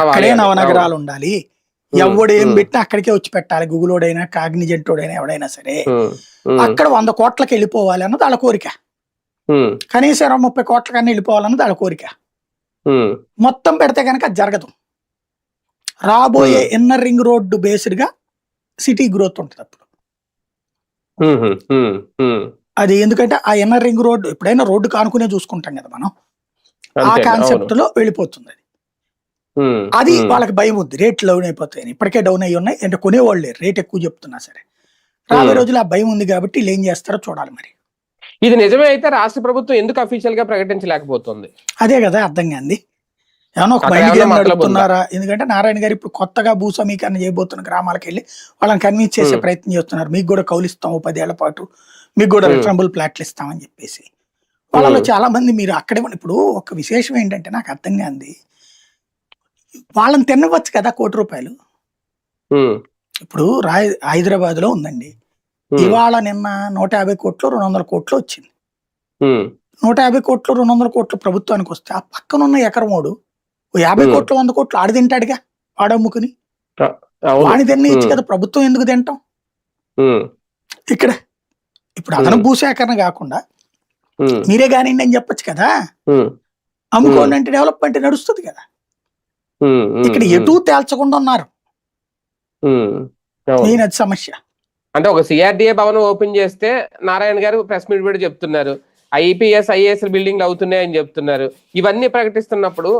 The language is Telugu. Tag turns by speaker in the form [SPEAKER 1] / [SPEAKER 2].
[SPEAKER 1] అక్కడే. నవనగరాలు ఉండాలి. ఎవడు ఏం పెట్టినా అక్కడికే వచ్చి పెట్టాలి. గూగులోడైనా కాగ్నిజెంటోడైనా ఎవడైనా సరే. అక్కడ వంద కోట్లకి వెళ్ళిపోవాలి అన్నది వాళ్ళ కోరిక. కనీసం ఇరవై ముప్పై కోట్ల కన్నా వెళ్ళిపోవాలన్నది వాళ్ళ కోరిక. మొత్తం పెడితే కనుక అది జరగదు. రాబోయే ఇన్నర్ రింగ్ రోడ్డు బేస్డ్గా సిటీ గ్రోత్ ఉంటుంది అప్పుడు. అది ఎందుకంటే ఆ ఇన్నర్ రింగ్ రోడ్డు ఎప్పుడైనా రోడ్డు కానుకునే చూసుకుంటాం కదా మనం. ఆ కాన్సెప్ట్లో వెళ్ళిపోతుంది అది. అది వాళ్ళకి భయం ఉంది. రేట్లు డౌన్ అయిపోతాయి ఇప్పటికే డౌన్ అయ్యి ఉన్నాయి. అంటే కొనేవాళ్ళు లేరు రేట్ ఎక్కువ చెప్తున్నా సరే. రాబోయే. రోజులు ఆ భయం ఉంది కాబట్టి వీళ్ళు ఏం చేస్తారో చూడాలి మరి.
[SPEAKER 2] ఇది నిజమే అయితే రాష్ట్ర ప్రభుత్వం ఎందుకు అఫీషియల్గా ప్రకటించలేకపోతుంది?
[SPEAKER 1] అదే కదా అర్థం కాంది ఏమన్నా ఒక మైండ్ గేమ్ నడుపుతున్నారా? ఎందుకంటే నారాయణ గారు ఇప్పుడు కొత్తగా భూ సమీకరణ చేయబోతున్న గ్రామాలకు వెళ్ళి వాళ్ళని కన్విన్స్ చేసే. ప్రయత్నం చేస్తున్నారు. మీకు కూడా కౌలిస్తాం పదేళ్ళ పాటు. మీకు కూడా. రిటర్నబుల్ ప్లాట్లు ఇస్తామని చెప్పేసి. వాళ్ళలో. చాలా మంది మీరు అక్కడే ఇప్పుడు ఒక విశేషం ఏంటంటే నాకు అర్థం కాంది వాళ్ళని తినవచ్చు కదా కోటి రూపాయలు. ఇప్పుడు రాయ్ హైదరాబాద్లో ఉందండి ఇవాళ నిన్న నూట యాభై కోట్లు రెండు వందల కోట్లు వచ్చింది. నూట యాభై కోట్లు రెండు వందల కోట్లు ప్రభుత్వానికి వస్తే ఆ పక్కన ఉన్న ఎకరమోడు యాభై. కోట్లు వంద కోట్లు ఆడి తింటాడుగా ఆడమ్ముకుని తినేయచ్చు
[SPEAKER 2] Hmm.
[SPEAKER 1] కదా ప్రభుత్వం ఎందుకు తింటాం? ఇక్కడ ఇప్పుడు అదనం. భూసేకరణ కాకుండా మీరే కానివ్వండి అని చెప్పొచ్చు కదా. అమ్ముకోండి అంటే డెవలప్మెంట్ నడుస్తుంది కదా. ఇక్కడ ఎటు తేల్చకుండా ఉన్నారు. అది సమస్య.
[SPEAKER 2] అంటే ఒక సిఆర్డిఏ భవనం ఓపెన్ చేస్తే నారాయణ గారు ప్రెస్ మీట్ కూడా చెప్తున్నారు. ఐపీఎస్ ఐఏఎస్ బిల్డింగ్లు అవుతున్నాయని చెప్తున్నారు. ఇవన్నీ ప్రకటిస్తున్నప్పుడు